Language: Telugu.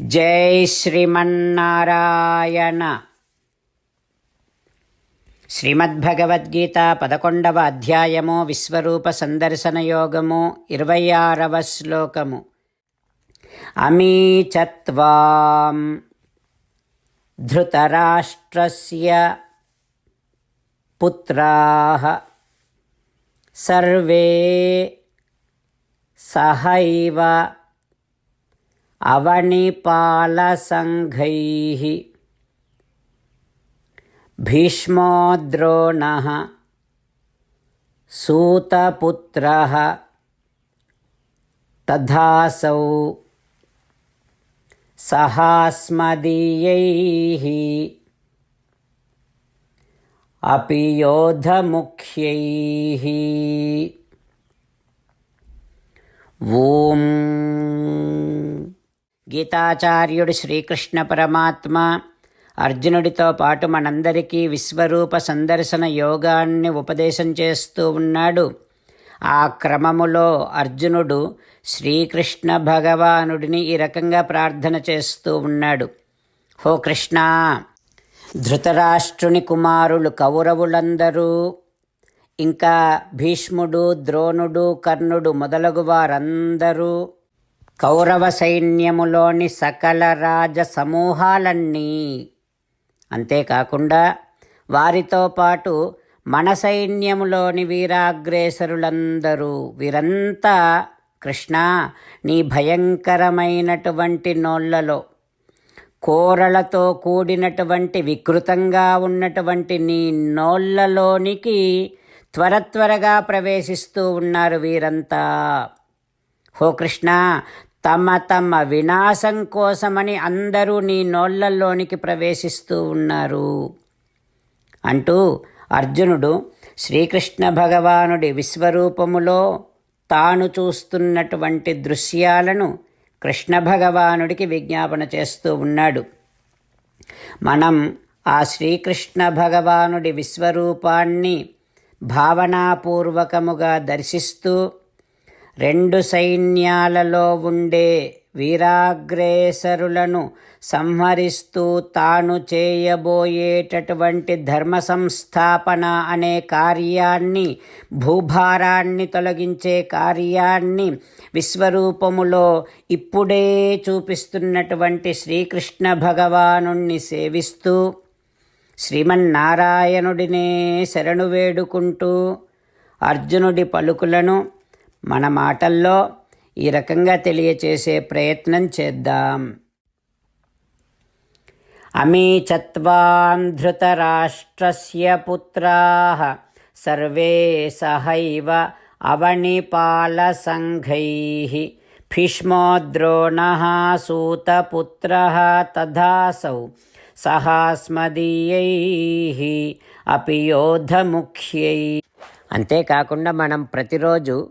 జై శ్రీమన్నారాయణ. శ్రీమద్భగవద్గీత పదకొండవ అధ్యాయము విశ్వరూప సందర్శన యోగము ఇరవై ఆరవ శ్లోకము. అమీచత్వాం ధృతరాష్ట్రస్య పుత్రాః సర్వే సహైవ अवनिपालसङ्घैः भीष्मो द्रोणः सूतपुत्रः तथासौ सहास्मदीयैः अपि योधमुख्यैः ॐ గీతాచార్యుడు శ్రీకృష్ణ పరమాత్మ. అర్జునుడితో పాటు మనందరికీ విశ్వరూప సందర్శన యోగాన్ని ఉపదేశం చేస్తూ ఉన్నాడు. ఆ క్రమములో అర్జునుడు శ్రీకృష్ణ భగవానుడిని ఈ రకంగా ప్రార్థన చేస్తూ ఉన్నాడు. హో కృష్ణ ధృతరాష్ట్రుని కుమారులు కౌరవులందరూ ఇంకా భీష్ముడు ద్రోణుడు కర్ణుడు మొదలగు వారందరూ కౌరవ సైన్యములోని సకల రాజ సమూహాలన్నీ అంతేకాకుండా వారితో పాటు మన సైన్యములోని వీరాగ్రేసరులందరూ వీరంతా కృష్ణ నీ భయంకరమైనటువంటి నోళ్ళలో కోరలతో కూడినటువంటి వికృతంగా ఉన్నటువంటి నీ నోళ్ళలోనికి త్వర త్వరగా ప్రవేశిస్తూ ఉన్నారు వీరంతా. హో కృష్ణ తమ తమ వినాశం కోసమని అందరూ నీ నోళ్ళలోనికి ప్రవేశిస్తూ ఉన్నారు. అంటూ అర్జునుడు శ్రీకృష్ణ భగవానుడి విశ్వరూపములో తాను చూస్తున్నటువంటి దృశ్యాలను కృష్ణ భగవానుడికి విజ్ఞాపన చేస్తూ ఉన్నాడు. మనం ఆ శ్రీకృష్ణ భగవానుడి విశ్వరూపాన్ని భావనాపూర్వకముగా దర్శిస్తూ రెండు సైన్యాలలో ఉండే వీరాగ్రేసరులను సంహరిస్తూ తాను చేయబోయేటటువంటి ధర్మ సంస్థాపన అనే కార్యాన్ని భూభారాన్ని తొలగించే కార్యాన్ని విశ్వరూపములో ఇప్పుడే చూపిస్తున్నటువంటి శ్రీకృష్ణ భగవాను సేవిస్తూ శ్రీమన్నారాయణుడినే శరణు వేడుకుంటూ అర్జునుడి పలుకులను మన మాటల్లో ఈ రకంగా తెలియచేసే ప్రయత్నం చేద్దాం. అమీచత్వాం ధృతరాష్ట్రస్య పుత్రా సర్వే సహైవ అవనిపాలసङ्घैः భీష్మో ద్రోణ సూతపుత్ర తథాసౌ సహాస్మదీయై అపి యోధముఖ్యై. అంతేకాకుండా మనం ప్రతిరోజు